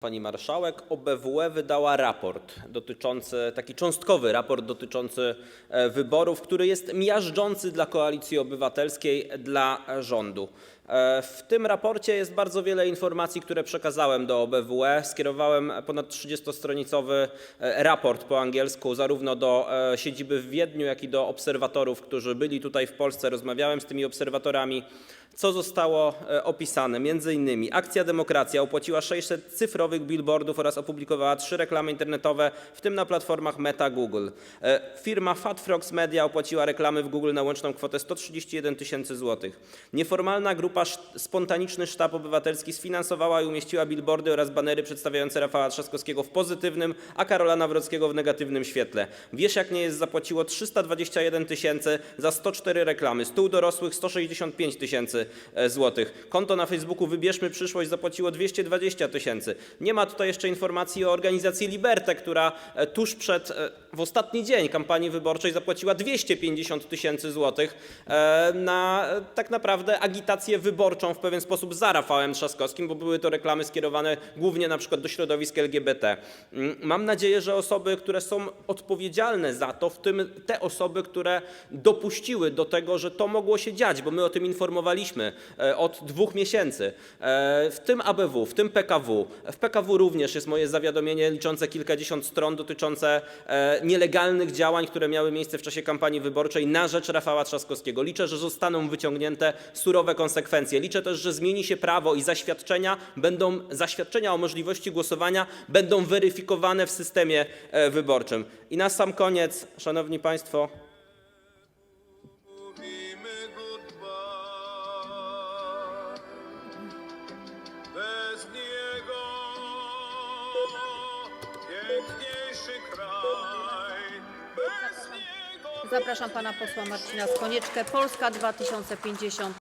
Pani marszałek, OBWE wydała raport dotyczący, taki cząstkowy raport dotyczący e, wyborów, który jest miażdżący dla Koalicji Obywatelskiej, dla rządu. E, W tym raporcie jest bardzo wiele informacji, które przekazałem do OBWE. Skierowałem ponad 30-stronicowy e, raport po angielsku zarówno do e, siedziby w Wiedniu, jak i do obserwatorów, którzy byli tutaj w Polsce. Rozmawiałem z tymi obserwatorami. Co zostało opisane? Między innymi Akcja Demokracja opłaciła 600 cyfrowych billboardów oraz opublikowała trzy reklamy internetowe, w tym na platformach Meta Google. Firma Fat Frogs Media opłaciła reklamy w Google na łączną kwotę 131 tysięcy złotych. Nieformalna grupa Sz- Spontaniczny Sztab Obywatelski sfinansowała i umieściła billboardy oraz banery przedstawiające Rafała Trzaskowskiego w pozytywnym, a Karola Nawrockiego w negatywnym świetle. Wiesz jak nie jest zapłaciło 321 tysięcy za 104 reklamy. Stół dorosłych 165 tysięcy e, złotych. Konto na Facebooku Wybierzmy Przyszłość zapłaciło 220 tysięcy. Nie ma tutaj jeszcze informacji o organizacji Liberte, która e, tuż przed, e, w ostatni dzień kampanii wyborczej zapłaciła 250 tysięcy złotych na tak naprawdę agitację wyborczą w pewien sposób za Rafałem Trzaskowskim, bo były to reklamy skierowane głównie na przykład do środowisk LGBT. Mm, Mam nadzieję, że osoby, które są odpowiedzialne za to, w tym te osoby, które dopuściły do tego, że to mogło się dziać, bo my o tym informowaliśmy e, od dwóch miesięcy, e, w tym ABW, w tym PKW. W PKW również jest moje zawiadomienie liczące kilkadziesiąt stron dotyczące e, nielegalnych działań, które miały miejsce w czasie kampanii wyborczej na rzecz Rafała Trzaskowskiego. Liczę, że zostaną wyciągnięte surowe konsekwencje. Liczę też, że zmieni się prawo i zaświadczenia będą zaświadczenia o możliwości głosowania będą weryfikowane w systemie e, wyborczym. I na sam koniec, szanowni państwo, Mówimy goodbye. Bez niego piękniejszy kraj. Bez niego Zapraszam pana posła Marcina Skonieczkę, Polska 2050.